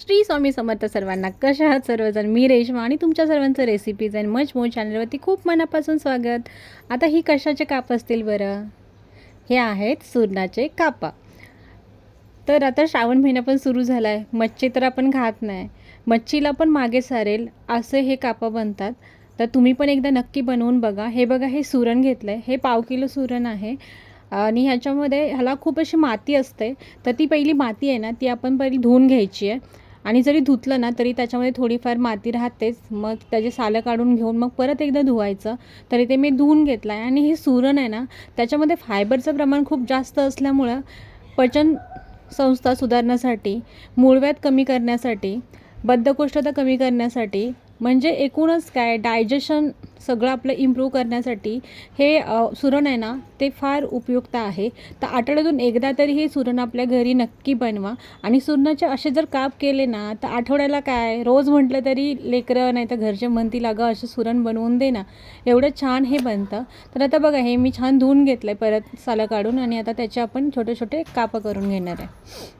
श्री स्वामी समर्थ सर्वांना कशा आहात सर्वजण? मी रेशमा आणि तुमच्या सर्वांचं रेसिपीज अँड मच मो चॅनलवरती खूप मनापासून स्वागत. आता ही कशाचे काप असतील बरं? हे आहेत सुरणाचे कापा. तर आता श्रावण महिना पण सुरू झाला आहे मच्छी तर आपण खात नाही. मच्छीला पण मागे सारेल असे हे कापा बनतात. तर तुम्ही पण एकदा नक्की बनवून बघा. हे बघा हे सुरण घेतलं आहे हे पाव किलो सुरण आहे. आणि ह्याच्यामध्ये ह्याला खूप अशी माती असते. तर ती पहिली माती आहे ना ती आपण पहिली धुवून घ्यायची आहे. आणि जरी धुतलं ना तरी त्याच्यामध्ये थोडीफार माती राहतेच. मग त्याचे सालं काढून घेऊन मग परत एकदा धुवायचं. तरी ते मी धुवून घेतलं आहे आणि हे सुरण आहे ना त्याच्यामध्ये फायबरचं प्रमाण खूप जास्त असल्यामुळं पचन संस्था सुधारण्यासाठी मूळव्याध कमी करण्यासाठी बद्धकोष्ठता कमी करण्यासाठी म्हणजे एकूणच काय डायजेशन सगळं आपलं इम्प्रूव्ह करण्यासाठी हे सुरण आहे ना ते फार उपयुक्त आहे. तर आठवड्यातून एकदा तरी हे सुरण आपल्या घरी नक्की बनवा. आणि सुरणाचे असे जर काप केले ना तर आठवड्याला काय रोज म्हटलं तरी लेकरं नाही तर घरचे म्हणतील अगं असं सुरण बनवून दे ना. एवढं छान हे बनतं. तर आता बघा हे मी छान धुवून घेतलं आहे परत सालं काढून आणि आता त्याचे आपण छोटे छोटे कापं करून घेणार आहे.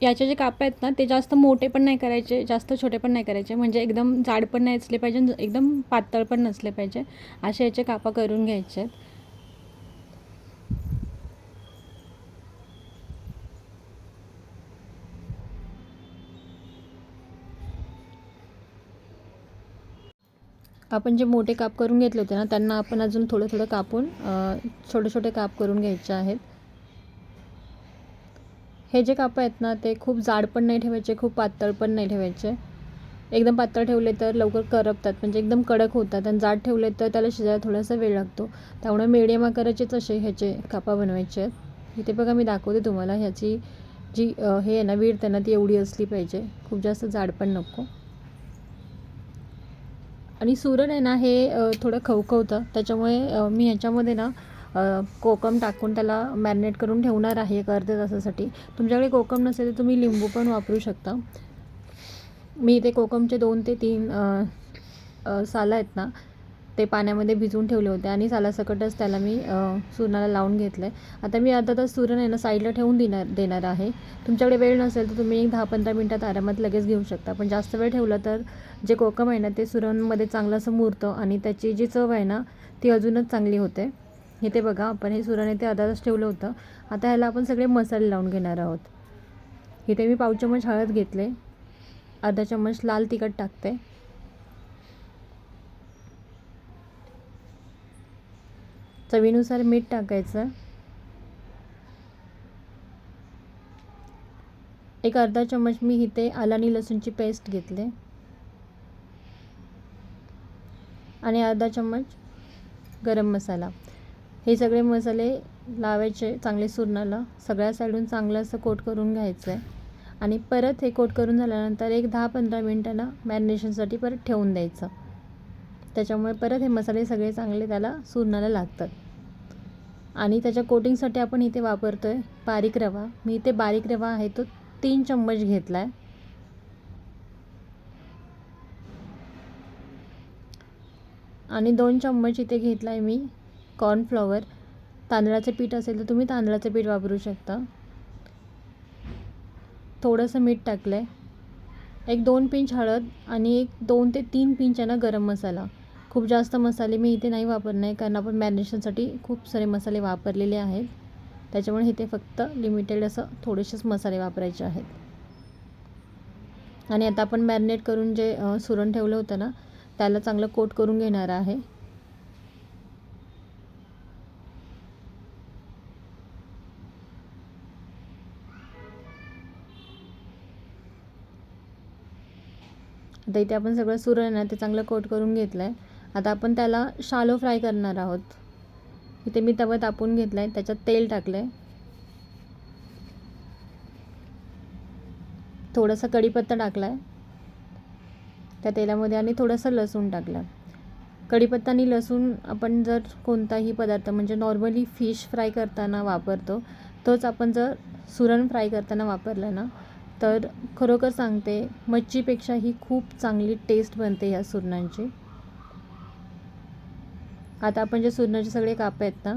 याचे जे काप आहेत ना ते जास्त मोठे पण नाही करायचे जास्त छोटे पण नाही करायचे. म्हणजे एकदम जाड पण नाही असले पाहिजे एकदम पातळ पण नसले पाहिजे. असे याचे कापा करून घ्यायचे आहेत. आपण जे मोठे काप करून घेतले होते ना त्यांना आपण अजून थोडं थोडं कापून छोटे छोटे काप करून घ्यायचे आहेत. हे जे कापं आहेत ना ते खूप जाड पण नाही ठेवायचे खूप पातळ पण नाही ठेवायचे. एकदम पातळ ठेवले तर लवकर करपतात म्हणजे एकदम कडक होतात आणि जाड ठेवले तर त्याला शिजायला थोडासा वेळ लागतो. त्यामुळे मीडियम आकाराचेच असे ह्याचे कापा बनवायचे आहेत. इथे बघा मी दाखवते तुम्हाला ह्याची जी हे आहे ना वीड त्यांना ती एवढी असली पाहिजे. खूप जास्त जाड पण नको. आणि सुरण आहे ना हे थोडं खवखवतं. त्याच्यामुळे मी ह्याच्यामध्ये ना कोकम टाकून त्याला मॅरिनेट करून ठेवणार आहे एक अर्ध्या तासासाठी. तुमच्याकडे कोकम नसेल तर तुम्ही लिंबू पण वापरू शकता. मी इथे कोकमचे दोन ते तीन साला सालं आहेत ना ते पाण्यामध्ये भिजवून ठेवले होते आणि सालासकटच त्याला मी सुरणाला लावून घेतलं आहे आता मी अर्धा तास सुरण आहे ना साईडला ठेवून देणार देणार आहे. तुमच्याकडे वेळ नसेल तर तुम्ही एक दहा पंधरा मिनटात आरामात लगेच घेऊ शकता. पण जास्त वेळ ठेवला तर जे कोकम आहे ना ते सुरणमध्ये चांगलं असं मुरतं आणि त्याची जी चव आहे ना ती अजूनच चांगली होते. हे ते बघा आपण हे सुराने ते अर्धा ठेवलं होतं. आता ह्याला आपण सगळे मसाले लावून घेणार आहोत. इथे मी पाव चमच हळद घेतले. अर्धा चम्मच लाल तिखट टाकते. चवीनुसार मीठ टाकायचं. एक अर्धा चम्मच मी इथे आला आणि लसूणची पेस्ट घेतले. आणि अर्धा चम्मच गरम मसाला. हे सगळे मसाले लावायचे चांगले सुरणाला. सगळ्या साईडून चांगलं असं कोट करून घ्यायचं आहे आणि परत हे कोट करून झाल्यानंतर एक दहा पंधरा मिनटांना मॅरिनेशनसाठी परत ठेवून द्यायचं. त्याच्यामुळे परत हे मसाले सगळे चांगले त्याला सुरणाला लागतात. आणि त्याच्या कोटिंगसाठी आपण इथे वापरतो आहे बारीक रवा. मी इथे बारीक रवा आहे तो तीन चम्मच घेतला आहे आणि दोन चम्मच इथे घेतला आहे मी. कॉर्नफ्लॉवर तांदळाचं पीठ असेल तर तुम्ही तांदळाचं पीठ वापरू शकता. थोडंसं मीठ टाकलं आहे एक दोन पिंच हळद आणि एक दोन ते तीन पिंच आहे ना गरम मसाला. खूप जास्त मसाले मी इथे नाही वापरणार आहे कारण आपण मॅरिनेशनसाठी खूप सारे मसाले वापरलेले आहेत. त्याच्यामुळे इथे फक्त लिमिटेड असं थोडेसेच मसाले वापरायचे आहेत. आणि आता आपण मॅरिनेट करून जे सुरण ठेवलं होतं ना त्याला चांगलं कोट करून घेणार आहे. आता इथे आपण सगळं सुरण आहे ना ते चांगलं कोट करून घेतलं आहे आता आपण त्याला शालो फ्राय करणार आहोत. इथे मी तवा तापून घेतला आहे त्याच्यात तेल टाकलं आहे थोडासा कढीपत्ता टाकला आहे त्या तेलामध्ये आणि थोडंसं लसूण टाकलं कढीपत्ता आणि लसूण आपण जर कोणताही पदार्थ म्हणजे नॉर्मली फिश फ्राय करताना वापरतो तोच आपण जर सुरण फ्राय करताना वापरला ना तर खरोखर सांगते मच्छीपेक्षा ही खूप चांगली टेस्ट बनते ह्या सुरणांची. आता आपण जे सुरणाचे सगळे काप आहेत ना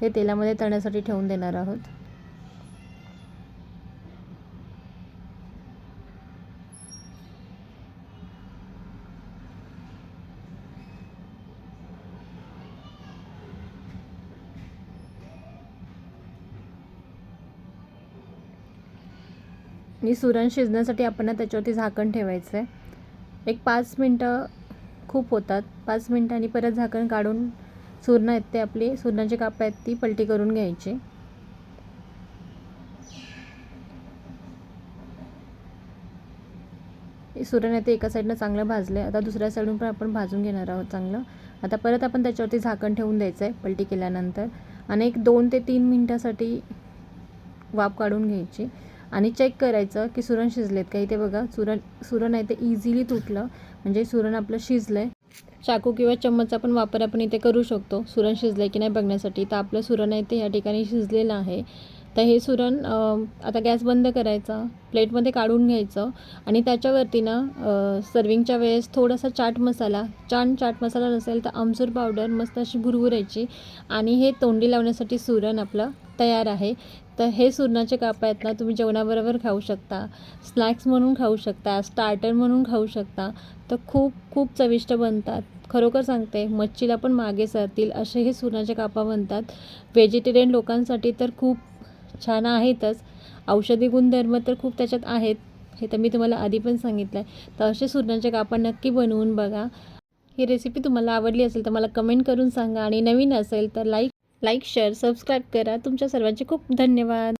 ते तेलामध्ये तळण्यासाठी ठेवून देणार आहोत. आणि सुरण शिजण्यासाठी आपण त्याच्यावरती झाकण ठेवायचं आहे एक पाच मिनटं खूप होतात. पाच मिनटांनी परत झाकण काढून सुरणं आहेत ते आपली. सुरणाची काप आहेत ती पलटी करून घ्यायची. सुरण आहे ते एका साईडनं चांगलं भाजलं आहे आता दुसऱ्या साईडून पण आपण भाजून घेणार आहोत चांगलं. आता परत आपण त्याच्यावरती झाकण ठेवून द्यायचं आहे पलटी केल्यानंतर. आणि एक दोन ते तीन मिनटासाठी वाफ काढून घ्यायची. आणि चेक करायचं की सुरण शिजलेत का? इथे बघा सुरण सुरण आहे ते इझिली तुटलं. म्हणजे सुरण आपलं शिजलं आहे चाकू किंवा चम्मचचा पण वापर आपण इथे करू शकतो. सुरण शिजलं आहे की नाही बघण्यासाठी. तर आपलं सुरण आहे ते या ठिकाणी शिजलेलं आहे. तर हे सुरण आता गॅस बंद करायचा प्लेटमध्ये काढून घ्यायचं आणि त्याच्यावरती ना सर्विंगच्या वेळेस थोडासा चाट मसाला छान चाट मसाला नसेल तर आमचूर पावडर मस्त अशी भुरभुरायची आणि हे तोंडी लावण्यासाठी सुरण आपलं तयार आहे. तर हे सुरणाचे काप आहेत ना तुम्ही जेवणाबरोबर खाऊ शकता स्नॅक्स म्हणून खाऊ शकता स्टार्टर म्हणून खाऊ शकता तर खूप खूप चविष्ट बनतात. खरोखर सांगते मच्छीला पण मागे सरतील असे हे सुरणाचे कापा बनतात. व्हेजिटेरियन लोकांसाठी तर खूप छान आहेतच. औषधी गुणधर्म तर खूप त्याच्यात आहेत. हे तर मी तुम्हाला आधी पण सांगितलं आहे तर असे सुरणाचे कापा नक्की बनवून बघा. ही रेसिपी तुम्हाला आवडली असेल तर मला कमेंट करून सांगा. आणि नवीन असेल तर लाईक लाईक शेअर सबस्क्राईब करा. तुमच्या सर्वांचे खूप धन्यवाद.